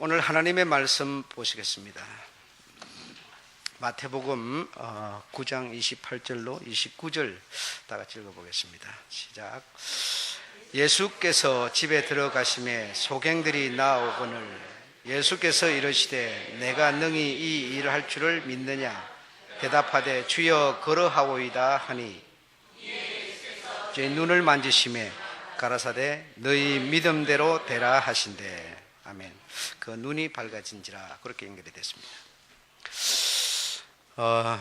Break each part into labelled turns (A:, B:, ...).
A: 오늘 하나님의 말씀 보시겠습니다. 마태복음 9장 28절로 29절 다 같이 읽어보겠습니다. 시작. 예수께서 집에 들어가심에 소경들이 나오거늘 예수께서 이르시되 내가 능히 이 일을 할 줄을 믿느냐 대답하되 주여 걸어하오이다 하니 제 눈을 만지심에 가라사대 너희 믿음대로 되라 하신대 아멘 그 눈이 밝아진지라 그렇게 연결이 됐습니다 어,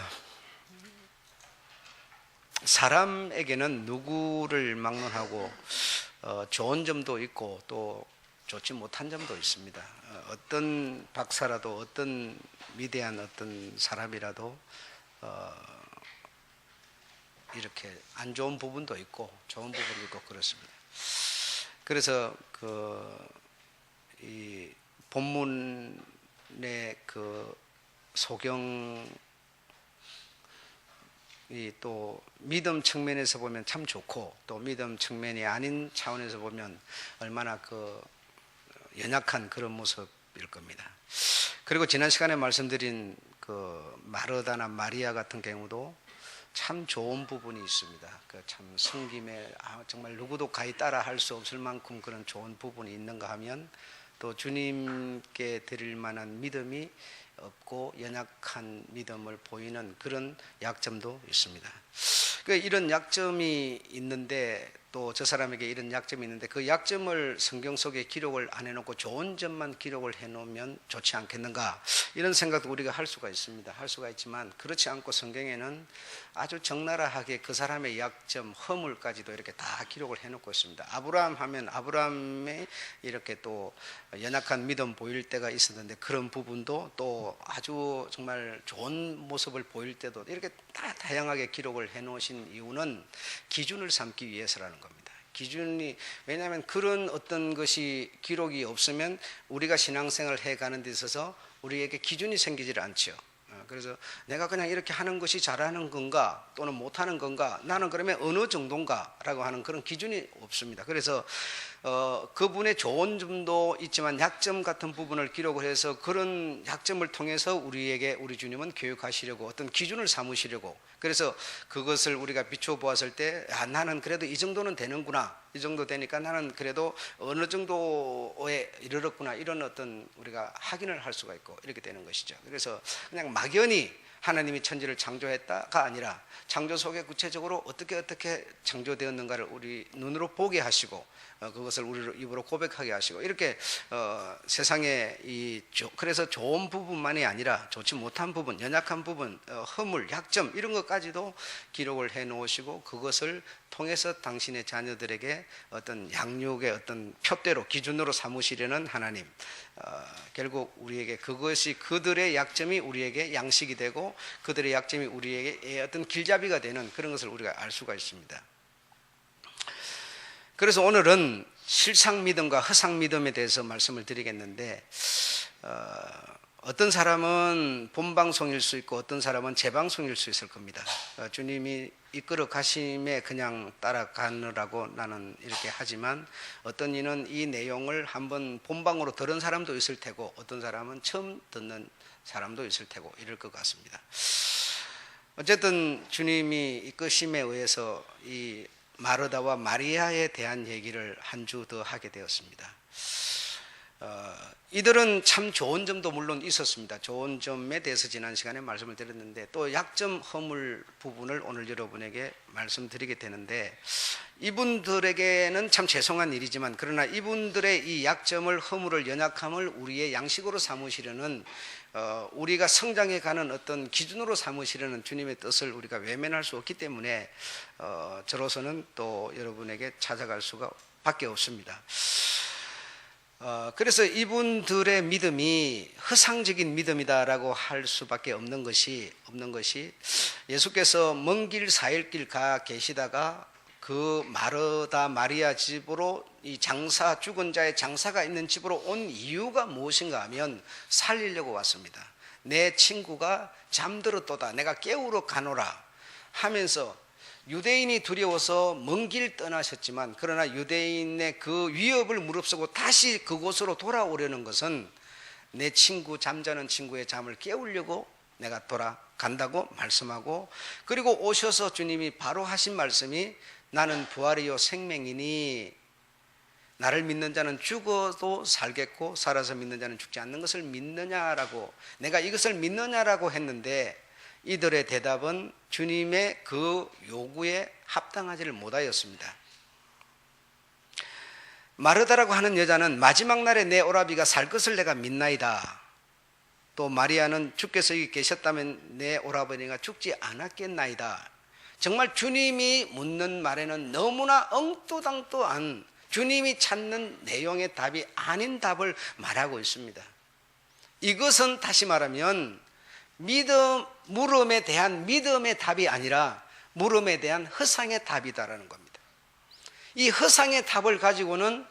A: 사람에게는 누구를 막론하고 어, 좋은 점도 있고 또 좋지 못한 점도 있습니다. 어, 어떤 박사라도 어떤 위대한 어떤 사람이라도 어, 이렇게 안 좋은 부분도 있고 좋은 부분도 있고 그렇습니다. 그래서 그 이 본문의 그 소경 이또 믿음 측면에서 보면 참 좋고 또 믿음 측면이 아닌 차원에서 보면 얼마나 그 연약한 그런 모습일 겁니다. 그리고 지난 시간에 말씀드린 그 마르다나 마리아 같은 경우도 참 좋은 부분이 있습니다. 그 참 성김에 아, 정말 누구도 가히 따라 할 수 없을 만큼 그런 좋은 부분이 있는가 하면 또 주님께 드릴 만한 믿음이 없고 연약한 믿음을 보이는 그런 약점도 있습니다. 그 이런 약점이 있는데 또 저 사람에게 이런 약점이 있는데 그 약점을 성경 속에 기록을 안 해놓고 좋은 점만 기록을 해놓으면 좋지 않겠는가 이런 생각도 우리가 할 수가 있습니다. 할 수가 있지만 그렇지 않고 성경에는 아주 적나라하게 그 사람의 약점, 허물까지도 이렇게 다 기록을 해놓고 있습니다. 아브라함 하면 아브라함의 이렇게 또 연약한 믿음 보일 때가 있었는데 그런 부분도 또 아주 정말 좋은 모습을 보일 때도 이렇게 다 다양하게 기록을 해놓으신 이유는 기준을 삼기 위해서라는 겁니다. 기준이 왜냐하면 그런 어떤 것이 기록이 없으면 우리가 신앙생활을 해가는 데 있어서 우리에게 기준이 생기질 않죠. 어, 그래서 내가 그냥 이렇게 하는 것이 잘하는 건가 또는 못하는 건가 나는 그러면 어느 정도인가라고 하는 그런 기준이 없습니다. 그래서 어, 그분의 좋은 점도 있지만 약점 같은 부분을 기록을 해서 그런 약점을 통해서 우리에게 우리 주님은 교육하시려고 어떤 기준을 삼으시려고. 그래서 그것을 우리가 비춰 보았을 때 아, 나는 그래도 이 정도는 되는구나. 이 정도 되니까 나는 그래도 어느 정도에 이르렀구나. 이런 어떤 우리가 확인을 할 수가 있고 이렇게 되는 것이죠. 그래서 그냥 막연히 하나님이 천지를 창조했다가 아니라 창조 속에 구체적으로 어떻게 어떻게 창조되었는가를 우리 눈으로 보게 하시고 어, 그것을 우리 입으로 고백하게 하시고 이렇게 어, 세상에 이 그래서 좋은 부분만이 아니라 좋지 못한 부분, 연약한 부분, 어, 허물, 약점 이런 것까지도 기록을 해 놓으시고 그것을 통해서 당신의 자녀들에게 어떤 양육의 어떤 표대로 기준으로 삼으시려는 하나님. 어, 결국 우리에게 그것이 그들의 약점이 우리에게 양식이 되고 그들의 약점이 우리에게 어떤 길잡이가 되는 그런 것을 우리가 알 수가 있습니다. 그래서 오늘은 실상 믿음과 허상 믿음에 대해서 말씀을 드리겠는데 어, 떤 사람은 본방송일 수 있고 어떤 사람은 재방송일 수 있을 겁니다. 어, 주님이 이끌어 가심에 그냥 따라가느라고 나는 이렇게 하지만 어떤 이는 이 내용을 한번 본방으로 들은 사람도 있을 테고 어떤 사람은 처음 듣는 사람도 있을 테고 이럴 것 같습니다. 어쨌든 주님이 이끄심에 의해서 이 마르다와 마리아에 대한 얘기를 한 주 더 하게 되었습니다. 어, 이들은 참 좋은 점도 물론 있었습니다. 좋은 점에 대해서 지난 시간에 말씀을 드렸는데 또 약점 허물 부분을 오늘 여러분에게 말씀드리게 되는데 이분들에게는 참 죄송한 일이지만 그러나 이분들의 이 약점을 허물을 연약함을 우리의 양식으로 삼으시려는 어, 우리가 성장해 가는 어떤 기준으로 삼으시려는 주님의 뜻을 우리가 외면할 수 없기 때문에 어, 저로서는 또 여러분에게 찾아갈 수가 밖에 없습니다. 어, 그래서 이분들의 믿음이 허상적인 믿음이다라고 할 수밖에 없는 것이 없는 것이 예수께서 먼 길 사일 길 가 계시다가 그 마르다 마리아 집으로 이 장사 죽은 자의 장사가 있는 집으로 온 이유가 무엇인가 하면 살리려고 왔습니다. 내 친구가 잠들었도다. 내가 깨우러 가노라 하면서 유대인이 두려워서 먼 길 떠나셨지만 그러나 유대인의 그 위협을 무릅쓰고 다시 그곳으로 돌아오려는 것은 내 친구 잠자는 친구의 잠을 깨우려고 내가 돌아간다고 말씀하고 그리고 오셔서 주님이 바로 하신 말씀이 나는 부활이요 생명이니 나를 믿는 자는 죽어도 살겠고 살아서 믿는 자는 죽지 않는 것을 믿느냐라고 내가 이것을 믿느냐라고 했는데 이들의 대답은 주님의 그 요구에 합당하지를 못하였습니다. 마르다라고 하는 여자는 마지막 날에 내 오라비가 살 것을 내가 믿나이다. 또 마리아는 주께서 여기 계셨다면 내 오라버니가 죽지 않았겠나이다. 정말 주님이 묻는 말에는 너무나 엉또당또한 주님이 찾는 내용의 답이 아닌 답을 말하고 있습니다. 이것은 다시 말하면 믿음, 물음에 대한 믿음의 답이 아니라 물음에 대한 허상의 답이다라는 겁니다. 이 허상의 답을 가지고는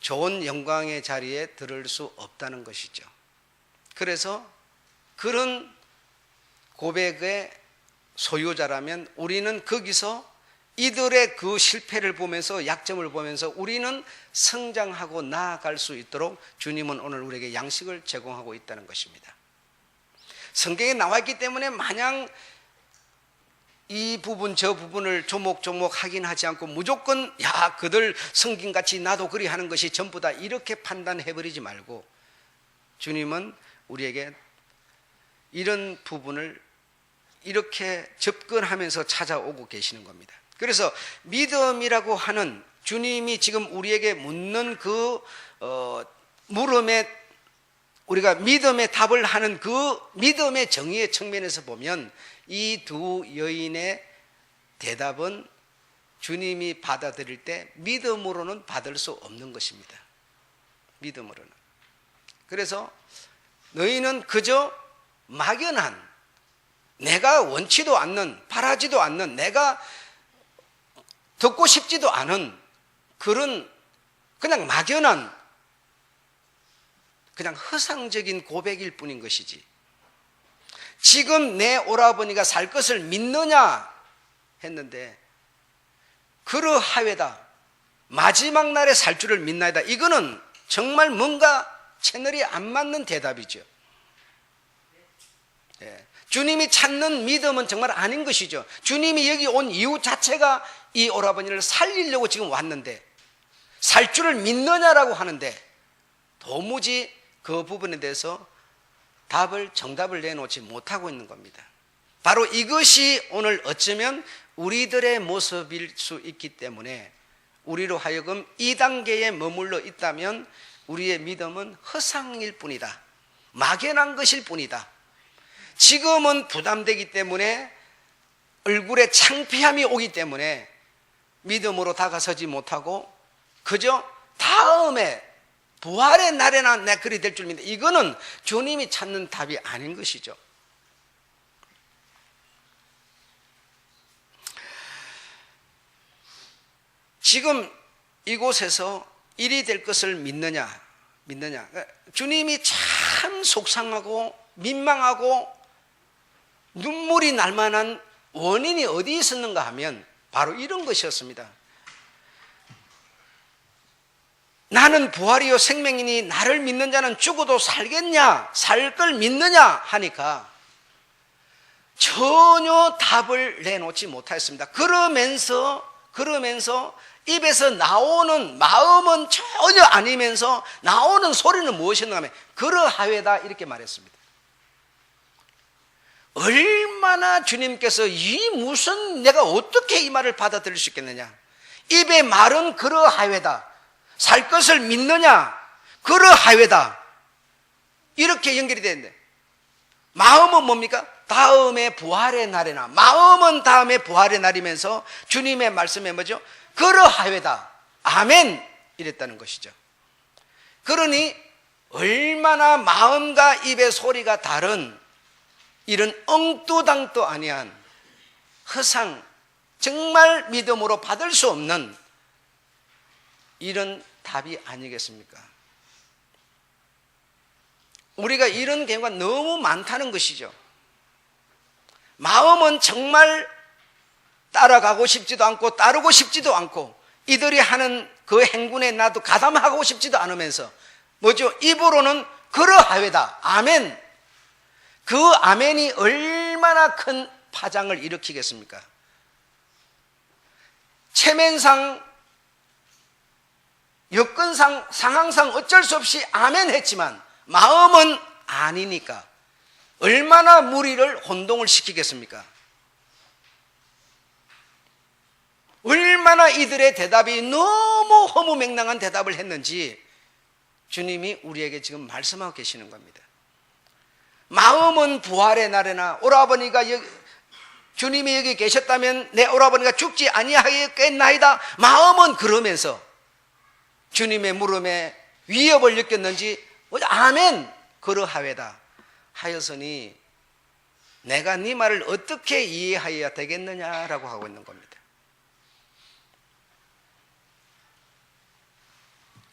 A: 좋은 영광의 자리에 들을 수 없다는 것이죠. 그래서 그런 고백의 소유자라면 우리는 거기서 이들의 그 실패를 보면서 약점을 보면서 우리는 성장하고 나아갈 수 있도록 주님은 오늘 우리에게 양식을 제공하고 있다는 것입니다. 성경에 나와 있기 때문에 마냥 이 부분 저 부분을 조목조목 하긴 하지 않고 무조건 야 그들 성경같이 나도 그리 하는 것이 전부 다 이렇게 판단해 버리지 말고 주님은 우리에게 이런 부분을 이렇게 접근하면서 찾아오고 계시는 겁니다. 그래서 믿음이라고 하는 주님이 지금 우리에게 묻는 그 어, 물음에 우리가 믿음의 답을 하는 그 믿음의 정의의 측면에서 보면 이 두 여인의 대답은 주님이 받아들일 때 믿음으로는 받을 수 없는 것입니다. 믿음으로는. 그래서 너희는 그저 막연한 내가 원치도 않는 바라지도 않는 내가 듣고 싶지도 않은 그런 그냥 막연한 그냥 허상적인 고백일 뿐인 것이지. 지금 내 오라버니가 살 것을 믿느냐 했는데 그러하외다. 마지막 날에 살 줄을 믿나이다. 이거는 정말 뭔가 채널이 안 맞는 대답이죠. 예. 주님이 찾는 믿음은 정말 아닌 것이죠. 주님이 여기 온 이유 자체가 이 오라버니를 살리려고 지금 왔는데 살 줄을 믿느냐라고 하는데 도무지 그 부분에 대해서 답을 정답을 내놓지 못하고 있는 겁니다. 바로 이것이 오늘 어쩌면 우리들의 모습일 수 있기 때문에 우리로 하여금 이 단계에 머물러 있다면 우리의 믿음은 허상일 뿐이다. 막연한 것일 뿐이다. 지금은 부담되기 때문에 얼굴에 창피함이 오기 때문에 믿음으로 다가서지 못하고 그저 다음에 부활의 날에나 내 그리 될 줄 믿는다. 이거는 주님이 찾는 답이 아닌 것이죠. 지금 이곳에서 일이 될 것을 믿느냐, 믿느냐. 주님이 참 속상하고 민망하고 눈물이 날 만한 원인이 어디 있었는가 하면 바로 이런 것이었습니다. 나는 부활이요 생명이니 나를 믿는 자는 죽어도 살겠냐? 살 걸 믿느냐? 하니까 전혀 답을 내놓지 못하였습니다. 그러면서, 그러면서 입에서 나오는 마음은 전혀 아니면서 나오는 소리는 무엇이었나 하면 그러하외다 이렇게 말했습니다. 얼마나 주님께서 이 무슨 내가 어떻게 이 말을 받아들일 수 있겠느냐? 입의 말은 그러하외다. 살 것을 믿느냐? 그러하외다. 이렇게 연결이 되는데 마음은 뭡니까? 다음에 부활의 날에나 마음은 다음에 부활의 날이면서 주님의 말씀에 뭐죠? 그러하외다. 아멘. 이랬다는 것이죠. 그러니 얼마나 마음과 입의 소리가 다른 이런 엉뚜당도 아니한 허상, 정말 믿음으로 받을 수 없는 이런 답이 아니겠습니까? 우리가 이런 경우가 너무 많다는 것이죠. 마음은 정말 따라가고 싶지도 않고 따르고 싶지도 않고 이들이 하는 그 행군에 나도 가담하고 싶지도 않으면서 뭐죠? 입으로는 그러하외다. 아멘. 그 아멘이 얼마나 큰 파장을 일으키겠습니까? 체면상, 여건상, 상황상 어쩔 수 없이 아멘 했지만 마음은 아니니까 얼마나 무리를 혼동을 시키겠습니까? 얼마나 이들의 대답이 너무 허무맹랑한 대답을 했는지 주님이 우리에게 지금 말씀하고 계시는 겁니다. 마음은 부활의 날에나 오라버니가 여기, 주님이 여기 계셨다면 내 오라버니가 죽지 아니하겠나이다. 마음은 그러면서 주님의 물음에 위협을 느꼈는지 아멘 그러하외다 하여서니 내가 네 말을 어떻게 이해하여야 되겠느냐라고 하고 있는 겁니다.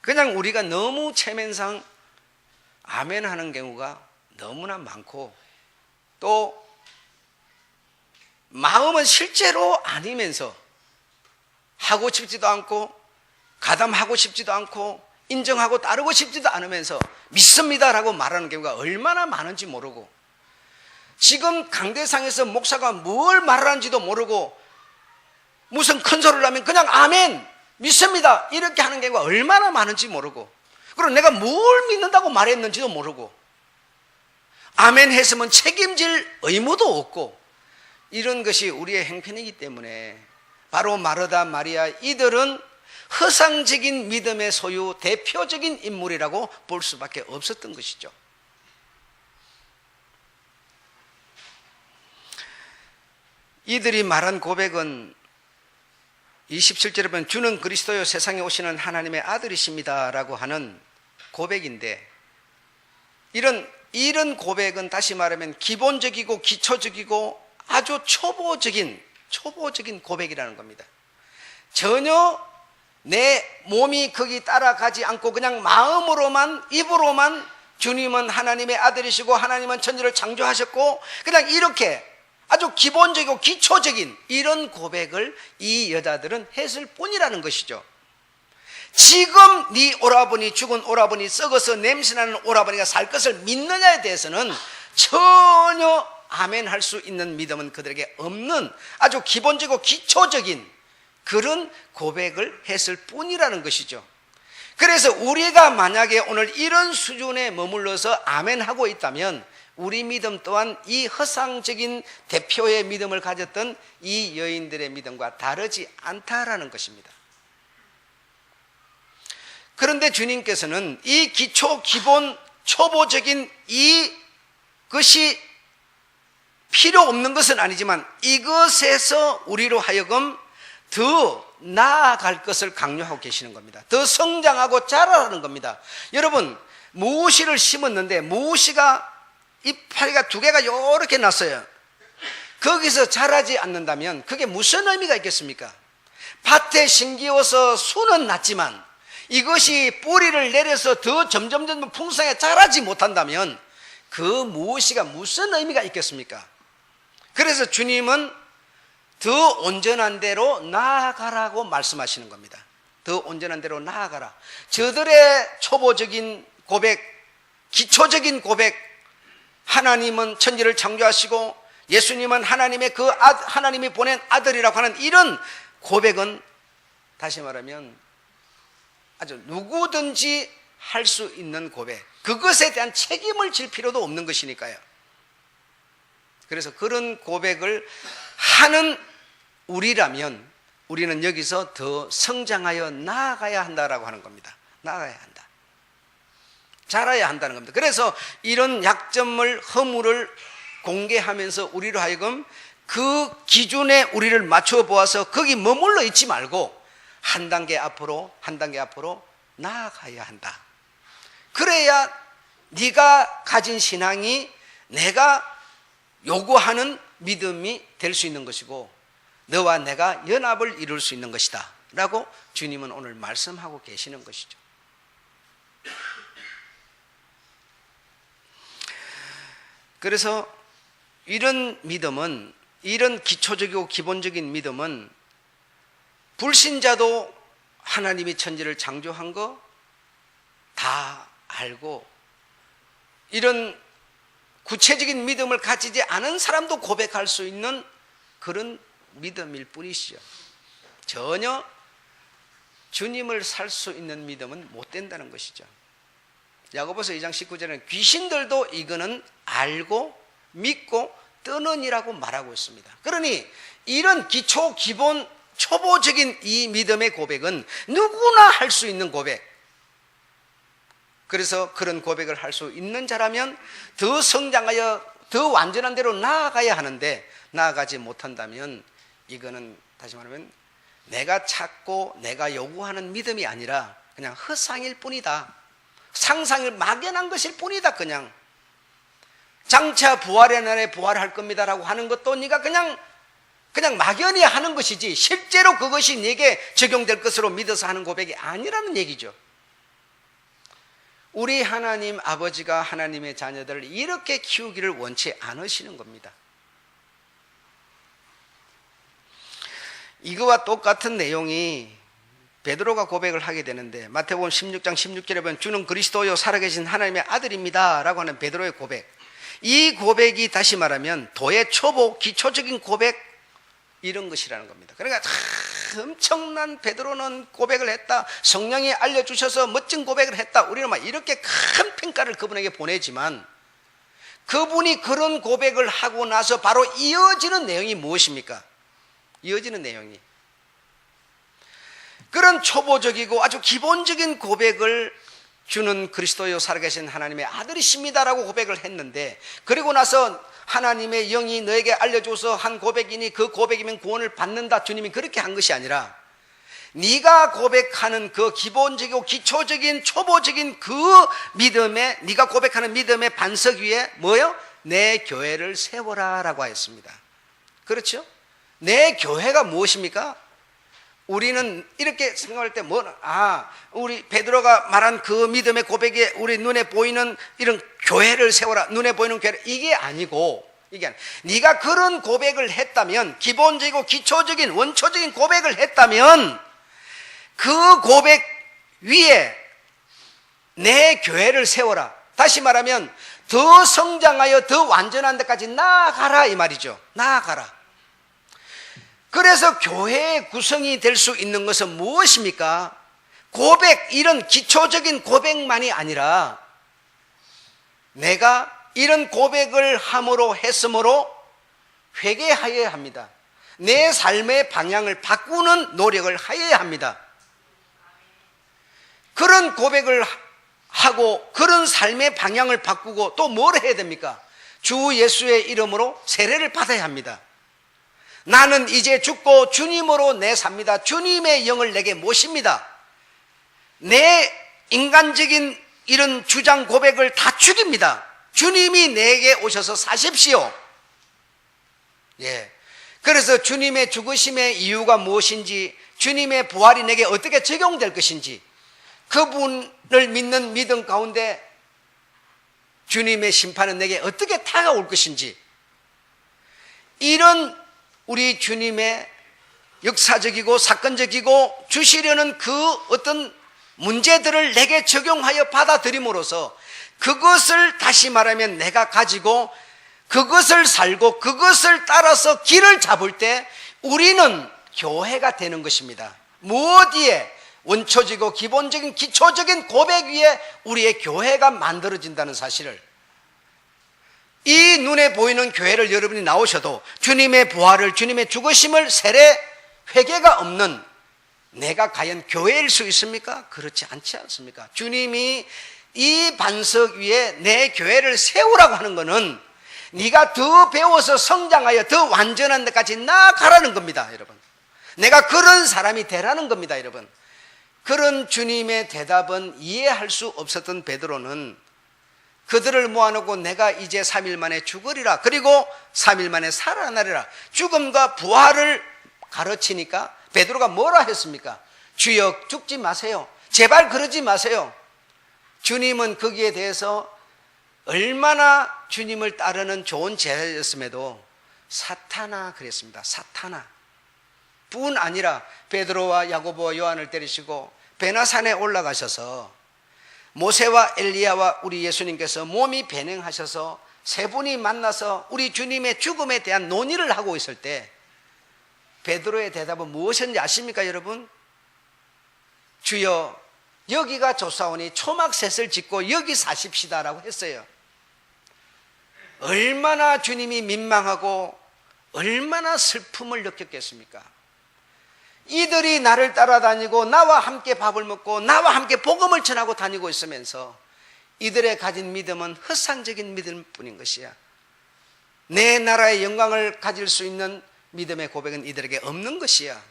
A: 그냥 우리가 너무 체면상 아멘 하는 경우가 너무나 많고 또 마음은 실제로 아니면서 하고 싶지도 않고 가담하고 싶지도 않고 인정하고 따르고 싶지도 않으면서 믿습니다라고 말하는 경우가 얼마나 많은지 모르고 지금 강대상에서 목사가 뭘 말하는지도 모르고 무슨 큰 소리를 하면 그냥 아멘 믿습니다. 이렇게 하는 경우가 얼마나 많은지 모르고, 그리고 내가 뭘 믿는다고 말했는지도 모르고, 아멘 했으면 책임질 의무도 없고, 이런 것이 우리의 행편이기 때문에, 바로 마르다 마리아 이들은 허상적인 믿음의 소유 대표적인 인물이라고 볼 수밖에 없었던 것이죠. 이들이 말한 고백은 27절에 보면 주는 그리스도요 세상에 오시는 하나님의 아들이십니다라고 하는 고백인데 이런 이런 고백은 다시 말하면 기본적이고 기초적이고 아주 초보적인 초보적인 고백이라는 겁니다. 전혀 내 몸이 거기 따라가지 않고 그냥 마음으로만 입으로만 주님은 하나님의 아들이시고 하나님은 천지를 창조하셨고 그냥 이렇게 아주 기본적이고 기초적인 이런 고백을 이 여자들은 했을 뿐이라는 것이죠. 지금 네 오라버니 죽은 오라버니 썩어서 냄새나는 오라버니가 살 것을 믿느냐에 대해서는 전혀 아멘 할 수 있는 믿음은 그들에게 없는 아주 기본적이고 기초적인 그런 고백을 했을 뿐이라는 것이죠. 그래서 우리가 만약에 오늘 이런 수준에 머물러서 아멘 하고 있다면 우리 믿음 또한 이 허상적인 대표의 믿음을 가졌던 이 여인들의 믿음과 다르지 않다라는 것입니다. 그런데 주님께서는 이 기초, 기본, 초보적인 이 것이 필요 없는 것은 아니지만 이것에서 우리로 하여금 더 나아갈 것을 강요하고 계시는 겁니다. 더 성장하고 자라라는 겁니다. 여러분, 무시를 심었는데 무시가 이파리가 두 개가 이렇게 났어요. 거기서 자라지 않는다면 그게 무슨 의미가 있겠습니까? 밭에 심기워서 수는 났지만 이것이 뿌리를 내려서 더 점점점 풍성하게 자라지 못한다면 그 무엇이가 무슨 의미가 있겠습니까? 그래서 주님은 더 온전한 대로 나아가라고 말씀하시는 겁니다. 더 온전한 대로 나아가라. 저들의 초보적인 고백, 기초적인 고백, 하나님은 천지를 창조하시고 예수님은 하나님의 그 아, 하나님이 보낸 아들이라고 하는 이런 고백은 다시 말하면 아주 누구든지 할 수 있는 고백. 그것에 대한 책임을 질 필요도 없는 것이니까요. 그래서 그런 고백을 하는 우리라면 우리는 여기서 더 성장하여 나아가야 한다라고 하는 겁니다. 나아가야 한다. 자라야 한다는 겁니다. 그래서 이런 약점을 허물을 공개하면서 우리로 하여금 그 기준에 우리를 맞춰 보아서 거기 머물러 있지 말고 한 단계 앞으로 한 단계 앞으로 나아가야 한다. 그래야 네가 가진 신앙이 내가 요구하는 믿음이 될 수 있는 것이고 너와 내가 연합을 이룰 수 있는 것이다. 라고 주님은 오늘 말씀하고 계시는 것이죠. 그래서 이런 믿음은 이런 기초적이고 기본적인 믿음은 불신자도 하나님이 천지를 창조한 거 다 알고 이런 구체적인 믿음을 가지지 않은 사람도 고백할 수 있는 그런 믿음일 뿐이시죠. 전혀 주님을 살 수 있는 믿음은 못 된다는 것이죠. 야고보서 2장 19절에는 귀신들도 이거는 알고 믿고 뜨는이라고 말하고 있습니다. 그러니 이런 기초 기본 초보적인 이 믿음의 고백은 누구나 할 수 있는 고백. 그래서 그런 고백을 할 수 있는 자라면 더 성장하여 더 완전한 대로 나아가야 하는데 나아가지 못한다면 이거는 다시 말하면 내가 찾고 내가 요구하는 믿음이 아니라 그냥 허상일 뿐이다. 상상을 막연한 것일 뿐이다. 그냥 장차 부활의 날에 부활할 겁니다라고 하는 것도 네가 그냥 그냥 막연히 하는 것이지 실제로 그것이 네게 적용될 것으로 믿어서 하는 고백이 아니라는 얘기죠. 우리 하나님 아버지가 하나님의 자녀들을 이렇게 키우기를 원치 않으시는 겁니다. 이거와 똑같은 내용이 베드로가 고백을 하게 되는데 마태복음 16장 16절에 보면 주는 그리스도요 살아계신 하나님의 아들입니다라고 하는 베드로의 고백. 이 고백이 다시 말하면 도의 초보 기초적인 고백 이런 것이라는 겁니다. 그러니까 참 엄청난 베드로는 고백을 했다. 성령이 알려주셔서 멋진 고백을 했다. 우리는 막 이렇게 큰 평가를 그분에게 보내지만 그분이 그런 고백을 하고 나서 바로 이어지는 내용이 무엇입니까? 이어지는 내용이 그런 초보적이고 아주 기본적인 고백을 주는 그리스도요 살아계신 하나님의 아들이십니다라고 고백을 했는데 그리고 나서 하나님의 영이 너에게 알려줘서 한 고백이니 그 고백이면 구원을 받는다 주님이 그렇게 한 것이 아니라 네가 고백하는 그 기본적이고 기초적인 초보적인 그 믿음에 네가 고백하는 믿음의 반석 위에 뭐요? 내 교회를 세워라라고 하였습니다. 그렇죠? 내 교회가 무엇입니까? 우리는 이렇게 생각할 때 뭐, 아, 우리 베드로가 말한 그 믿음의 고백에 우리 눈에 보이는 이런 교회를 세워라. 눈에 보이는 교회를 이게 아니고, 이게 아니 네가 그런 고백을 했다면, 기본적이고 기초적인 원초적인 고백을 했다면, 그 고백 위에 내 교회를 세워라. 다시 말하면, 더 성장하여 더 완전한 데까지 나아가라. 이 말이죠. 나아가라. 그래서 교회의 구성이 될 수 있는 것은 무엇입니까? 고백, 이런 기초적인 고백만이 아니라 내가 이런 고백을 함으로 했으므로 회개하여야 합니다. 내 삶의 방향을 바꾸는 노력을 하여야 합니다. 그런 고백을 하고 그런 삶의 방향을 바꾸고 또 뭘 해야 됩니까? 주 예수의 이름으로 세례를 받아야 합니다. 나는 이제 죽고 주님으로 내 삽니다. 주님의 영을 내게 모십니다. 내 인간적인 이런 주장 고백을 다 죽입니다. 주님이 내게 오셔서 사십시오. 예. 그래서 주님의 죽으심의 이유가 무엇인지, 주님의 부활이 내게 어떻게 적용될 것인지, 그분을 믿는 믿음 가운데 주님의 심판은 내게 어떻게 다가올 것인지, 이런 우리 주님의 역사적이고 사건적이고 주시려는 그 어떤 문제들을 내게 적용하여 받아들임으로써 그것을 다시 말하면 내가 가지고 그것을 살고 그것을 따라서 길을 잡을 때 우리는 교회가 되는 것입니다. 무엇이에 원초적이고 기본적인 기초적인 고백 위에 우리의 교회가 만들어진다는 사실을 이 눈에 보이는 교회를 여러분이 나오셔도 주님의 부활을 주님의 죽으심을 세례 회개가 없는 내가 과연 교회일 수 있습니까? 그렇지 않지 않습니까? 주님이 이 반석 위에 내 교회를 세우라고 하는 것은 네가 더 배워서 성장하여 더 완전한 데까지 나아가라는 겁니다, 여러분. 내가 그런 사람이 되라는 겁니다, 여러분. 그런 주님의 대답은 이해할 수 없었던 베드로는 그들을 모아놓고 내가 이제 3일 만에 죽으리라. 그리고 3일 만에 살아나리라. 죽음과 부활을 가르치니까 베드로가 뭐라 했습니까? 주여 죽지 마세요. 제발 그러지 마세요. 주님은 거기에 대해서 얼마나 주님을 따르는 좋은 제자였음에도 사타나 그랬습니다. 사타나. 뿐 아니라 베드로와 야고보와 요한을 때리시고 베나산에 올라가셔서 모세와 엘리야와 우리 예수님께서 몸이 변행하셔서 세 분이 만나서 우리 주님의 죽음에 대한 논의를 하고 있을 때 베드로의 대답은 무엇인지 아십니까, 여러분? 주여, 여기가 조사오니 초막셋을 짓고 여기 사십시다라고 했어요. 얼마나 주님이 민망하고 얼마나 슬픔을 느꼈겠습니까? 이들이 나를 따라다니고 나와 함께 밥을 먹고 나와 함께 복음을 전하고 다니고 있으면서 이들의 가진 믿음은 헛상적인 믿음뿐인 것이야. 내 나라의 영광을 가질 수 있는 믿음의 고백은 이들에게 없는 것이야.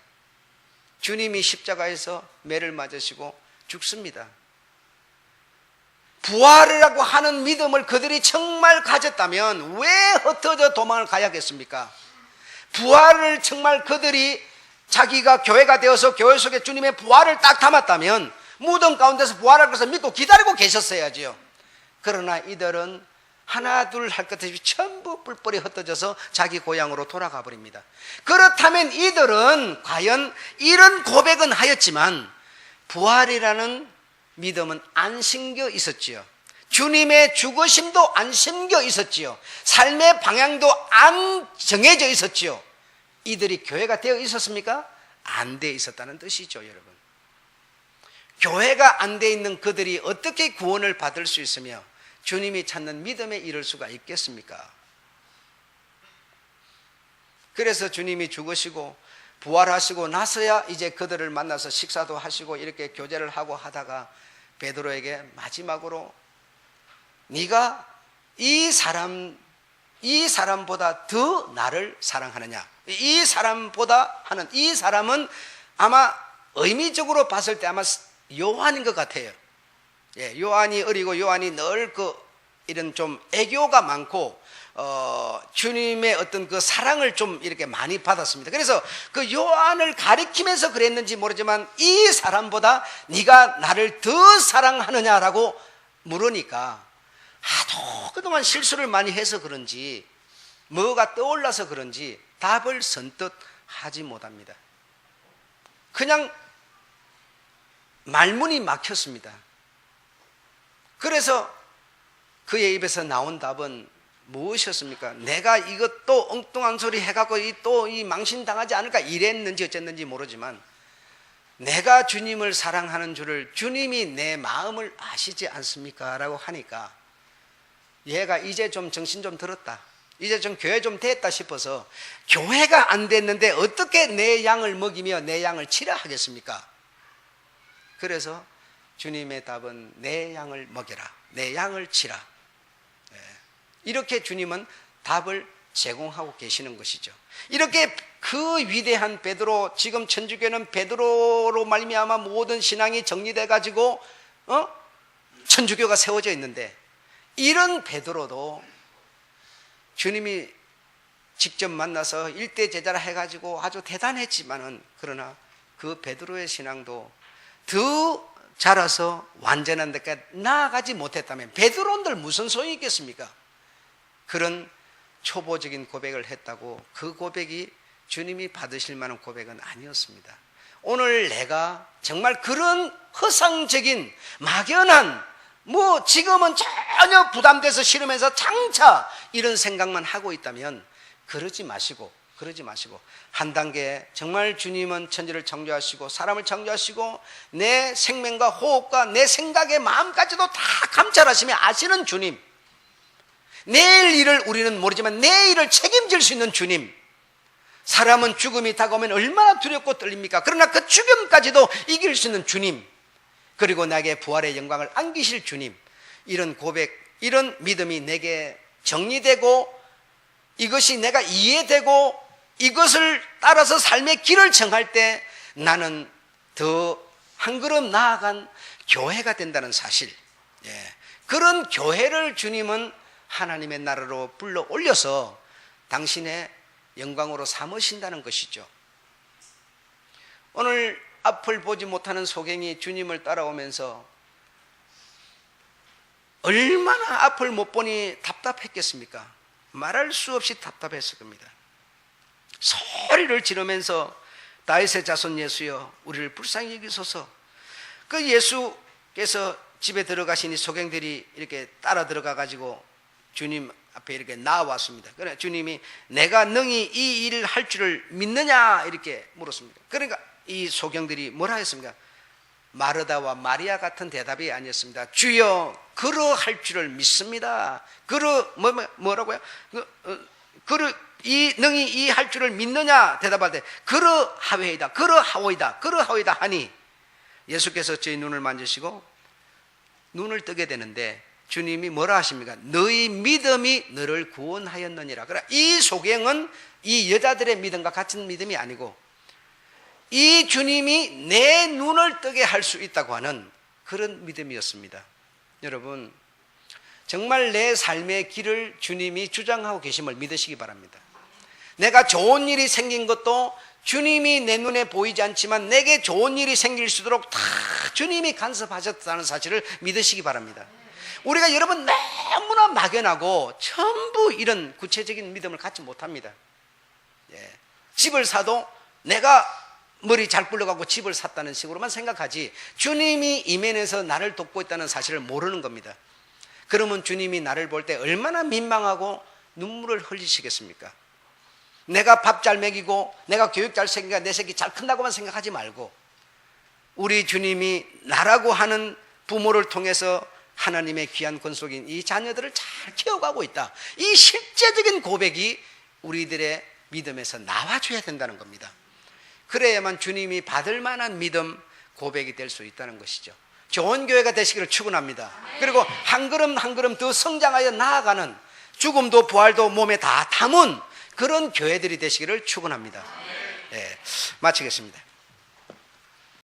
A: 주님이 십자가에서 매를 맞으시고 죽습니다. 부활이라고 하는 믿음을 그들이 정말 가졌다면 왜 흩어져 도망을 가야겠습니까? 부활을 정말 그들이 자기가 교회가 되어서 교회 속에 주님의 부활을 딱 담았다면 무덤 가운데서 부활할 것을 믿고 기다리고 계셨어야지요. 그러나 이들은 하나 둘 할 것 없이 전부 뿔뿔이 흩어져서 자기 고향으로 돌아가 버립니다. 그렇다면 이들은 과연 이런 고백은 하였지만 부활이라는 믿음은 안 심겨 있었지요. 주님의 죽으심도 안 심겨 있었지요. 삶의 방향도 안 정해져 있었지요. 이들이 교회가 되어 있었습니까? 안 되어 있었다는 뜻이죠, 여러분. 교회가 안 되어 있는 그들이 어떻게 구원을 받을 수 있으며 주님이 찾는 믿음에 이를 수가 있겠습니까? 그래서 주님이 죽으시고 부활하시고 나서야 이제 그들을 만나서 식사도 하시고 이렇게 교제를 하고 하다가 베드로에게 마지막으로 네가 이 사람 이 사람보다 더 나를 사랑하느냐? 이 사람보다 하는 이 사람은 아마 의미적으로 봤을 때 아마 요한인 것 같아요. 예, 요한이 어리고 요한이 늘 그 이런 좀 애교가 많고 어, 주님의 어떤 그 사랑을 좀 이렇게 많이 받았습니다. 그래서 그 요한을 가리키면서 그랬는지 모르지만 이 사람보다 네가 나를 더 사랑하느냐라고 물으니까 하도 그동안 실수를 많이 해서 그런지 뭐가 떠올라서 그런지 답을 선뜻 하지 못합니다. 그냥 말문이 막혔습니다. 그래서 그의 입에서 나온 답은 무엇이었습니까? 내가 이것도 엉뚱한 소리 해갖고 또 이 망신 당하지 않을까 이랬는지 어쨌는지 모르지만 내가 주님을 사랑하는 줄을 주님이 내 마음을 아시지 않습니까? 라고 하니까 얘가 이제 좀 정신 좀 들었다. 이제 좀 교회 좀 됐다 싶어서 교회가 안 됐는데 어떻게 내 양을 먹이며 내 양을 치라 하겠습니까? 그래서 주님의 답은 내 양을 먹여라. 내 양을 치라. 예. 이렇게 주님은 답을 제공하고 계시는 것이죠. 이렇게 그 위대한 베드로 지금 천주교는 베드로로 말미암아 모든 신앙이 정리돼 가지고 어? 천주교가 세워져 있는데 이런 베드로도 주님이 직접 만나서 일대 제자라 해가지고 아주 대단했지만은 그러나 그 베드로의 신앙도 더 자라서 완전한 데까지 나아가지 못했다면 베드로인들 무슨 소용이 있겠습니까? 그런 초보적인 고백을 했다고 그 고백이 주님이 받으실 만한 고백은 아니었습니다. 오늘 내가 정말 그런 허상적인 막연한 뭐 지금은 전혀 부담돼서 싫으면서 장차 이런 생각만 하고 있다면 그러지 마시고 그러지 마시고 한 단계 정말 주님은 천지를 창조하시고 사람을 창조하시고 내 생명과 호흡과 내 생각의 마음까지도 다 감찰하시며 아시는 주님 내일 일을 우리는 모르지만 내 일을 책임질 수 있는 주님 사람은 죽음이 다가오면 얼마나 두렵고 떨립니까? 그러나 그 죽음까지도 이길 수 있는 주님 그리고 나에게 부활의 영광을 안기실 주님 이런 고백 이런 믿음이 내게 정리되고 이것이 내가 이해되고 이것을 따라서 삶의 길을 정할 때 나는 더 한 걸음 나아간 교회가 된다는 사실 예. 그런 교회를 주님은 하나님의 나라로 불러 올려서 당신의 영광으로 삼으신다는 것이죠 오늘 앞을 보지 못하는 소경이 주님을 따라오면서 얼마나 앞을 못 보니 답답했겠습니까? 말할 수 없이 답답했을 겁니다. 소리를 지르면서 다윗의 자손 예수여 우리를 불쌍히 여기소서 그 예수께서 집에 들어가시니 소경들이 이렇게 따라 들어가 가지고 주님 앞에 이렇게 나왔습니다. 그래 주님이 내가 능히 이 일을 할 줄을 믿느냐 이렇게 물었습니다. 그러니까 이 소경들이 뭐라 했습니까? 마르다와 마리아 같은 대답이 아니었습니다. 주여 그러할 줄을 믿습니다. 그러 뭐, 뭐 뭐라고요? 그, 어, 그러 이 능히 이 할 줄을 믿느냐 대답할 때 그러하웨이다. 그러하오이다. 그러하오이다 하니 예수께서 저희 눈을 만지시고 눈을 뜨게 되는데 주님이 뭐라 하십니까? 너희 믿음이 너를 구원하였느니라. 그래 이 소경은 이 여자들의 믿음과 같은 믿음이 아니고 이 주님이 내 눈을 뜨게 할 수 있다고 하는 그런 믿음이었습니다. 여러분, 정말 내 삶의 길을 주님이 주장하고 계심을 믿으시기 바랍니다. 내가 좋은 일이 생긴 것도 주님이 내 눈에 보이지 않지만 내게 좋은 일이 생길 수 있도록 다 주님이 간섭하셨다는 사실을 믿으시기 바랍니다. 우리가 여러분 너무나 막연하고 전부 이런 구체적인 믿음을 갖지 못합니다. 예. 집을 사도 내가 머리 잘 굴러가고 집을 샀다는 식으로만 생각하지 주님이 이면에서 나를 돕고 있다는 사실을 모르는 겁니다. 그러면 주님이 나를 볼 때 얼마나 민망하고 눈물을 흘리시겠습니까? 내가 밥 잘 먹이고 내가 교육 잘 시키니까 내 새끼 잘 큰다고만 생각하지 말고 우리 주님이 나라고 하는 부모를 통해서 하나님의 귀한 권속인 이 자녀들을 잘 키워가고 있다. 이 실제적인 고백이 우리들의 믿음에서 나와줘야 된다는 겁니다. 그래야만 주님이 받을 만한 믿음 고백이 될 수 있다는 것이죠. 좋은 교회가 되시기를 축원합니다. 그리고 한 걸음 한 걸음 더 성장하여 나아가는 죽음도 부활도 몸에 다 담은 그런 교회들이 되시기를 축원합니다. 예, 마치겠습니다.